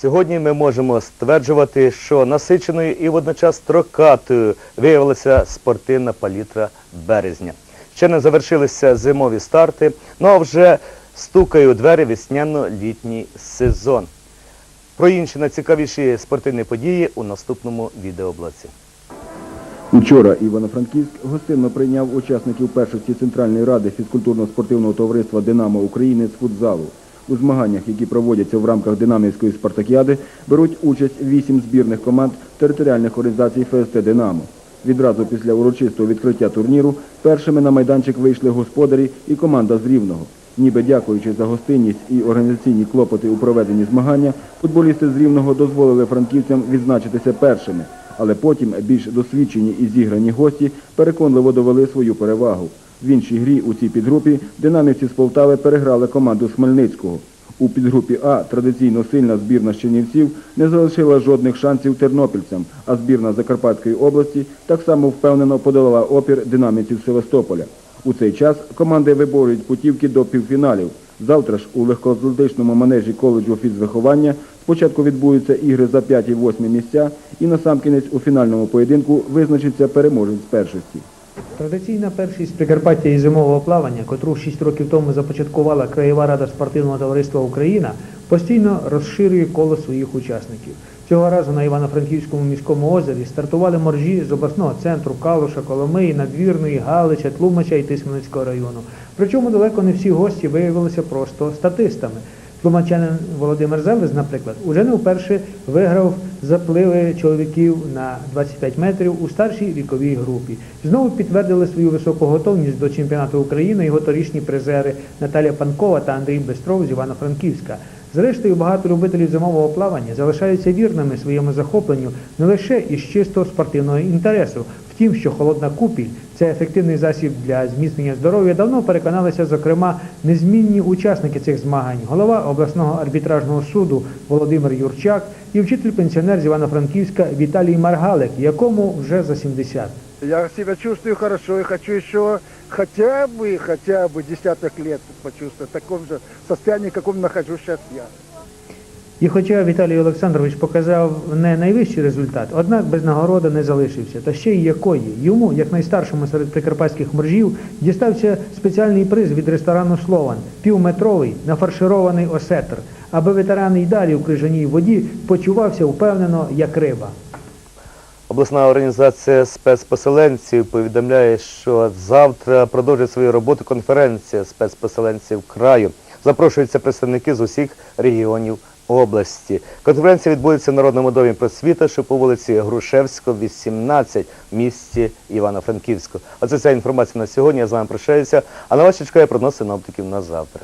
Сьогодні ми можемо стверджувати, що насиченою і водночас строкатою виявилася спортивна палітра березня. Ще не завершилися зимові старти, ну а вже стукає у двері весняно-літній сезон. Про інші найцікавіші спортивні події у наступному відеоблоці. Учора Івано-Франківськ гостинно прийняв учасників першості Центральної ради фізкультурно-спортивного товариства «Динамо України» з футзалу. У змаганнях, які проводяться в рамках Динамівської спартакіади, беруть участь вісім збірних команд територіальних організацій ФСТ «Динамо». Відразу після урочистого відкриття турніру першими на майданчик вийшли господарі і команда з Рівного. Ніби дякуючи за гостинність і організаційні клопоти у проведенні змагання, футболісти з Рівного дозволили франківцям відзначитися першими. Але потім більш досвідчені і зіграні гості переконливо довели свою перевагу. В іншій грі у цій підгрупі динамівці з Полтави переграли команду з Хмельницького. У підгрупі А традиційно сильна збірна з не залишила жодних шансів тернопільцям, а збірна Закарпатської області так само впевнено подолала опір динамівців Севастополя. У цей час команди виборюють путівки до півфіналів. Завтра ж у легкоатлетичному манежі коледжу фізвиховання спочатку відбудуться ігри за 5-8 місця і насамкінець у фінальному поєдинку визначиться переможець першості. Традиційна першість Прикарпаття і зимового плавання, котру 6 років тому започаткувала Краєва рада спортивного товариства Україна, постійно розширює коло своїх учасників. Цього разу на Івано-Франківському міському озері стартували моржі з обласного центру Калуша, Коломиї, Надвірної, Галича, Тлумача і Тисменницького району. Причому далеко не всі гості виявилися просто статистами. Тлумачанин Володимир Зелес, наприклад, уже не вперше виграв запливи чоловіків на 25 метрів у старшій віковій групі. Знову підтвердили свою високу готовність до чемпіонату України його торічні призери Наталія Панкова та Андрій Бестров з Івано-Франківська. Зрештою, багато любителів зимового плавання залишаються вірними своєму захопленню не лише із чисто спортивного інтересу. Втім, що холодна купіль це ефективний засіб для зміцнення здоров'я, давно переконалися, зокрема, незмінні учасники цих змагань, голова обласного арбітражного суду Володимир Юрчак і вчитель-пенсіонер з Івано-Франківська Віталій Маргалик, якому вже за 70. Я себя чувствую хорошо и хочу еще хотя бы, хотя бы десяток лет почувствовать в таком же состоянии, в каком нахожусь сейчас я. І хоча Віталій Олександрович показав не найвищий результат, однак без нагороди не залишився. Та ще й якої. Йому, як найстаршому серед прикарпатських моржів, дістався спеціальний приз від ресторану Слован півметровий нафарширований осетр, аби ветеран й далі у крижаній воді почувався впевнено, як риба. Обласна організація спецпоселенців повідомляє, що завтра продовжить свою роботу конференція спецпоселенців краю. Запрошуються представники з усіх регіонів області. Конференція відбудеться в Народному домі просвіта, що по вулиці Грушевського, 18 в місті Івано-Франківську. Оце ця інформація на сьогодні. Я з вами прощаюся. А на вас чекає прогноз синоптиків на завтра.